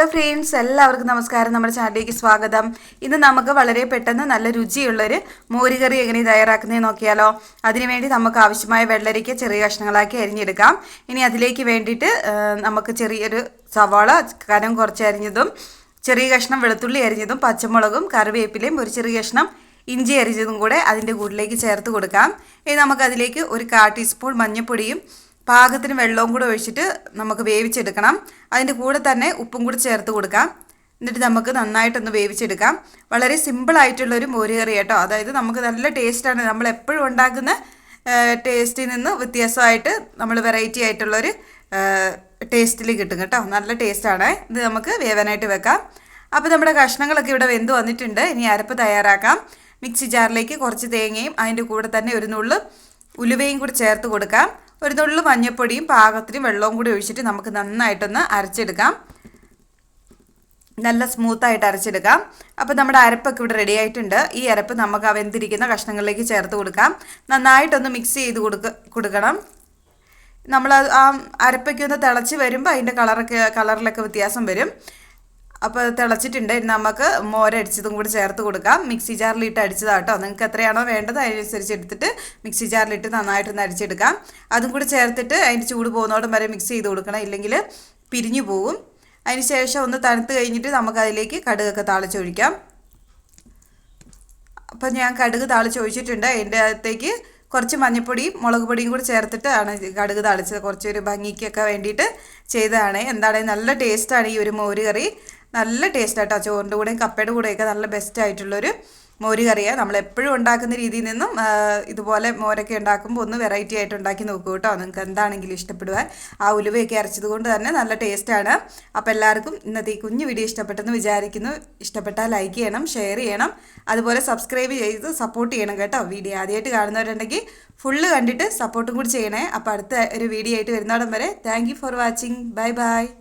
Hello friends എല്ലാവർക്കും നമസ്കാരം. നമ്മുടെ ചാനലിലേക്ക് സ്വാഗതം. ഇന്ന് നമുക്ക് വളരെ പെട്ടെന്ന് നല്ല രുചിയുള്ളൊരു മോരുകറി എങ്ങനെ തയ്യാറാക്കുന്നത് നോക്കിയാലോ. അതിനുവേണ്ടി നമുക്ക് ആവശ്യമായ വെള്ളരിക്ക ചെറിയ കഷ്ണങ്ങളാക്കി അരിഞ്ഞെടുക്കാം. ഇനി അതിലേക്ക് വേണ്ടിയിട്ട് നമുക്ക് ചെറിയൊരു സവാള കനം കുറച്ച് അരിഞ്ഞതും ചെറിയ കഷ്ണം വെളുത്തുള്ളി അരിഞ്ഞതും പച്ചമുളകും കറിവേപ്പിലയും ഒരു ചെറിയ കഷ്ണം ഇഞ്ചി അരിഞ്ഞതും കൂടെ അതിന്റെ കൂട്ടിലേക്ക് ചേർത്ത് കൊടുക്കാം. ഇനി നമുക്കതിലേക്ക് ഒരു കാ ടീസ്പൂൺ മഞ്ഞൾപ്പൊടിയും പാകത്തിന് വെള്ളവും കൂടെ ഒഴിച്ചിട്ട് നമുക്ക് വേവിച്ചെടുക്കണം. അതിന്റെ കൂടെ തന്നെ ഉപ്പും കൂടി ചേർത്ത് കൊടുക്കാം. എന്നിട്ട് നമുക്ക് നന്നായിട്ടൊന്ന് വേവിച്ചെടുക്കാം. വളരെ സിമ്പിളായിട്ടുള്ളൊരു മോര് കറി കേട്ടോ. അതായത് നമുക്ക് നല്ല ടേസ്റ്റാണ് നമ്മൾ എപ്പോഴും ഉണ്ടാക്കുന്ന ടേസ്റ്റിൽ നിന്ന് വ്യത്യാസമായിട്ട് നമ്മൾ വെറൈറ്റി ആയിട്ടുള്ളൊരു ടേസ്റ്റിൽ കിട്ടും കേട്ടോ. നല്ല ടേസ്റ്റാണ് ഇത് നമുക്ക് വേവാനായിട്ട് വെക്കാം. അപ്പോൾ നമ്മുടെ കഷ്ണങ്ങളൊക്കെ ഇവിടെ വെന്ത് വന്നിട്ടുണ്ട്. ഇനി അരപ്പ് തയ്യാറാക്കാം. മിക്സി ജാറിലേക്ക് കുറച്ച് തേങ്ങയും അതിന്റെ കൂടെ തന്നെ ഒരു നുള്ളു ഉലുവയും കൂടി ചേർത്ത് കൊടുക്കാം. ഒരു നുള്ളു മഞ്ഞൾപ്പൊടിയും പാകത്തിന് വെള്ളവും കൂടി ഒഴിച്ചിട്ട് നമുക്ക് നന്നായിട്ടൊന്ന് അരച്ചെടുക്കാം. നല്ല സ്മൂത്തായിട്ട് അരച്ചെടുക്കാം. അപ്പോൾ നമ്മുടെ അരപ്പൊക്കെ ഇവിടെ റെഡി ആയിട്ടുണ്ട്. ഈ അരപ്പ് നമുക്ക് ആ വെന്തിരിക്കുന്ന കഷ്ണങ്ങളിലേക്ക് ചേർത്ത് കൊടുക്കാം. നന്നായിട്ടൊന്ന് മിക്സ് ചെയ്ത് കൊടുക്ക കൊടുക്കണം. നമ്മൾ ആ അരപ്പൊക്കെ ഒന്ന് തിളച്ച് വരുമ്പോൾ അതിന്റെ കളറൊക്കെ കളറിലൊക്കെ വ്യത്യാസം വരും. അപ്പോൾ തിളച്ചിട്ടുണ്ട്. ഇനി നമുക്ക് മോരടിച്ചതും കൂടി ചേർത്ത് കൊടുക്കാം. മിക്സി ജാറിലിട്ട് അടിച്ചതാട്ടോ നിങ്ങൾക്ക് എത്രയാണോ വേണ്ടത് അതിനനുസരിച്ച് എടുത്തിട്ട് മിക്സി ജാറിലിട്ട് നന്നായിട്ടൊന്ന് അടിച്ചെടുക്കാം അതും കൂടി ചേർത്തിട്ട് അതിന്റെ ചൂട് പോകുന്നോടും വരെ മിക്സ് ചെയ്ത് കൊടുക്കണം. ഇല്ലെങ്കിൽ പിരിഞ്ഞു പോകും ശേഷം ഒന്ന് തണുത്ത് കഴിഞ്ഞിട്ട് നമുക്കതിലേക്ക് കടുകൊക്കെ താളിച്ചൊഴിക്കാം. അപ്പം ഞാൻ കടുക് താളിച്ചൊഴിച്ചിട്ടുണ്ട്. അതിന്റെ അകത്തേക്ക് കുറച്ച് മഞ്ഞൾപ്പൊടിയും മുളക് പൊടിയും കൂടി ചേർത്തിട്ടാണ് കടുക് തളിച്ചത്. കുറച്ചൊരു ഭംഗിക്കൊക്കെ വേണ്ടിയിട്ട് ചെയ്തതാണ്. എന്താണ്? നല്ല ടേസ്റ്റാണ് ഈ ഒരു മോര് കറി. നല്ല ടേസ്റ്റ് ആട്ടോ. ചോറിന്റെ കൂടെയും കപ്പയുടെ കൂടെയൊക്കെ നല്ല ബെസ്റ്റ് ആയിട്ടുള്ളൊരു മോര് എപ്പോഴും ഉണ്ടാക്കുന്ന രീതിയിൽ നിന്നും ഇതുപോലെ മോരൊക്കെ ഉണ്ടാക്കുമ്പോൾ ഒന്ന് വെറൈറ്റി ആയിട്ട് ഉണ്ടാക്കി നോക്കൂ കേട്ടോ. നിങ്ങൾക്ക് എന്താണെങ്കിലും ഇഷ്ടപ്പെടുവാൻ. ആ ഉലുവയൊക്കെ അരച്ചത് കൊണ്ട് തന്നെ നല്ല ടേസ്റ്റാണ് അപ്പോൾ എല്ലാവർക്കും ഇന്നത്തെ ഈ കുഞ്ഞു വീഡിയോ ഇഷ്ടപ്പെട്ടെന്ന് വിചാരിക്കുന്നു. ഇഷ്ടപ്പെട്ടാൽ ലൈക്ക് ചെയ്യണം ഷെയർ ചെയ്യണം. അതുപോലെ സബ്സ്ക്രൈബ് ചെയ്ത് സപ്പോർട്ട് ചെയ്യണം കേട്ടോ. വീഡിയോ ആദ്യമായിട്ട് കാണുന്നവരുണ്ടെങ്കിൽ ഫുള്ള് കണ്ടിട്ട് സപ്പോർട്ടും കൂടി ചെയ്യണേ. അപ്പോൾ അടുത്ത ഒരു വീഡിയോ ആയിട്ട് വരുന്നോടം വരെ thank for watching bye bye